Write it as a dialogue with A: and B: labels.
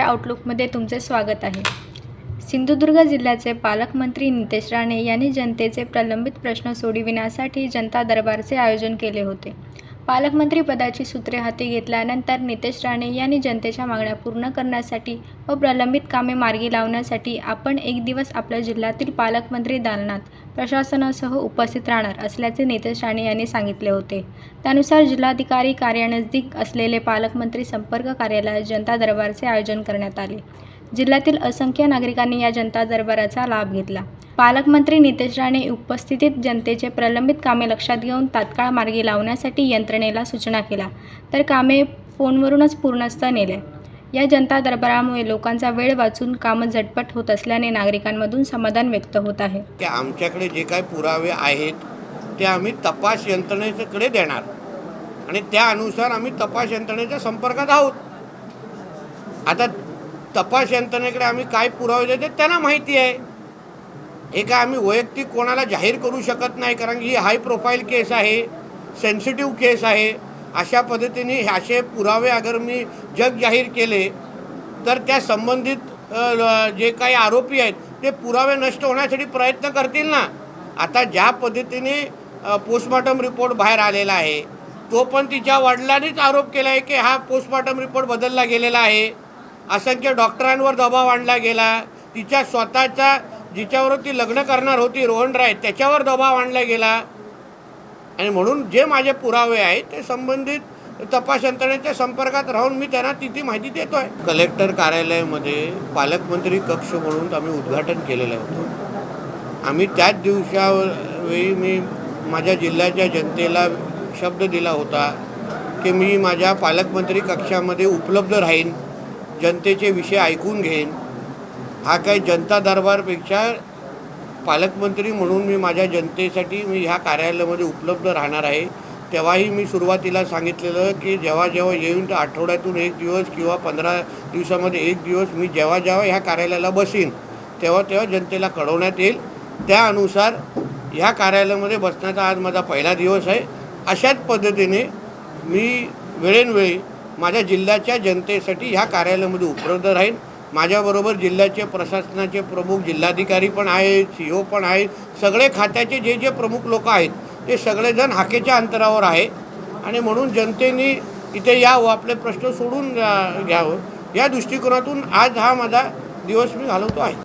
A: आउटलुकमध्ये तुमचे स्वागत आहे. सिंधुदुर्ग जिल्ह्याचे पालकमंत्री नितेश राणे यांनी जनतेचे प्रलंबित प्रश्न सोडविण्यासाठी जनता दरबारचे आयोजन केले होते. पालकमंत्रीपदाची सूत्रे हाती घेतल्यानंतर नितेश राणे यांनी जनतेच्या मागण्या पूर्ण करण्यासाठी व प्रलंबित कामे मार्गी लावण्यासाठी आपण एक दिवस आपल्या जिल्ह्यातील पालकमंत्री दालनात प्रशासनासह उपस्थित राहणार असल्याचे नितेश राणे यांनी सांगितले होते. त्यानुसार जिल्हाधिकारी कार्यानजदीक असलेले पालकमंत्री संपर्क कार्यालयात जनता दरबारचे आयोजन करण्यात आले. जिल्ह्यातील असंख्य नागरिकांनी या जनता दरबाराचा लाभ घेतला. पालकमंत्री नितेश राणे उपस्थितीत जनतेचे प्रलंबित कामे लक्षात घेऊन तात्काळ मार्गी लावण्यासाठी यंत्रणेला सूचना केल्या तर कामे फोनवरूनच पूर्णस्थ नेले या जनता दरबारामुळे लोकांचा वेळ वाचून कामं झटपट होत असल्याने नागरिकांमधून समाधान व्यक्त होत आहे.
B: की आमच्याकडे जे काही पुरावे आहेत ते आम्ही तपास यंत्रणेकडे देणार. आणि त्या अनुसार आम्ही तपास यंत्रणेच्या संपर्कात आहोत. आता तपास यंत्रणेकडे आम्ही काय पुरावे देते त्यांना माहिती आहे. हे काय आम्ही वैयक्तिक कोणाला जाहीर करू शकत नाही कारण ही हाय प्रोफाईल केस आहे सेन्सिटिव्ह केस आहे. अशा पद्धतीने असे पुरावे अगर मी जग जाहीर केले तर त्या संबंधित जे काही आरोपी आहेत ते पुरावे नष्ट होण्यासाठी प्रयत्न करतील ना? आता ज्या पद्धतीने पोस्टमॉर्टम रिपोर्ट बाहेर आलेला आहे तो पण तिच्या वडिलांनीच आरोप केला आहे की हा पोस्टमॉर्टम रिपोर्ट बदलला गेलेला आहे. असंख्य डॉक्टरांवर दबाव आणला गेला. तिच्या स्वतःच्या जिच्यावर ती लग्न करणार होती रोहन राय त्याच्यावर दबाव आणला गेला. आणि म्हणून जे माझे पुरावे आहेत ते संबंधित तपास यंत्रणेच्या संपर्कात राहून मी त्यांना तिथे माहिती देतो आहे कलेक्टर कार्यालयामध्ये पालकमंत्री कक्ष म्हणून आम्ही उद्घाटन केलेलं होतं. आम्ही त्याच दिवसावेळी मी माझ्या जिल्ह्याच्या जनतेला शब्द दिला होता की मी माझ्या पालकमंत्री कक्षामध्ये उपलब्ध राहीन जनतेचे विषय ऐकून घेईन. हा काही जनता दरबारपेक्षा पालकमंत्री म्हणून मी माझ्या जनतेसाठी मी ह्या कार्यालयामध्ये उपलब्ध राहणार आहे. तेव्हाही मी सुरुवातीला सांगितलेलं की जेव्हा जेव्हा येऊन तर आठवड्यातून एक दिवस किंवा पंधरा दिवसामध्ये एक दिवस मी जेव्हा जेव्हा ह्या कार्यालयाला बसीन तेव्हा तेव्हा जनतेला कळवण्यात येईल. त्यानुसार ह्या कार्यालयामध्ये बसण्याचा आज माझा पहिला दिवस आहे. अशाच पद्धतीने मी वेळेनवेळी माझ्या जिल्ह्याच्या जनतेसाठी ह्या कार्यालयामध्ये उपलब्ध राहीन. माझ्याबरोबर जिल्ह्याचे प्रशासनाचे प्रमुख जिल्हाधिकारी पण आहेत सी ओ पण आहेत. सगळे खात्याचे जे जे प्रमुख लोक आहेत ते सगळेजण हाकेच्या अंतरावर आहे. आणि म्हणून जनतेने इथे यावं आपले प्रश्न सोडून घ्यावं. या दृष्टिकोनातून आज हा माझा दिवस मी घालवतो आहे.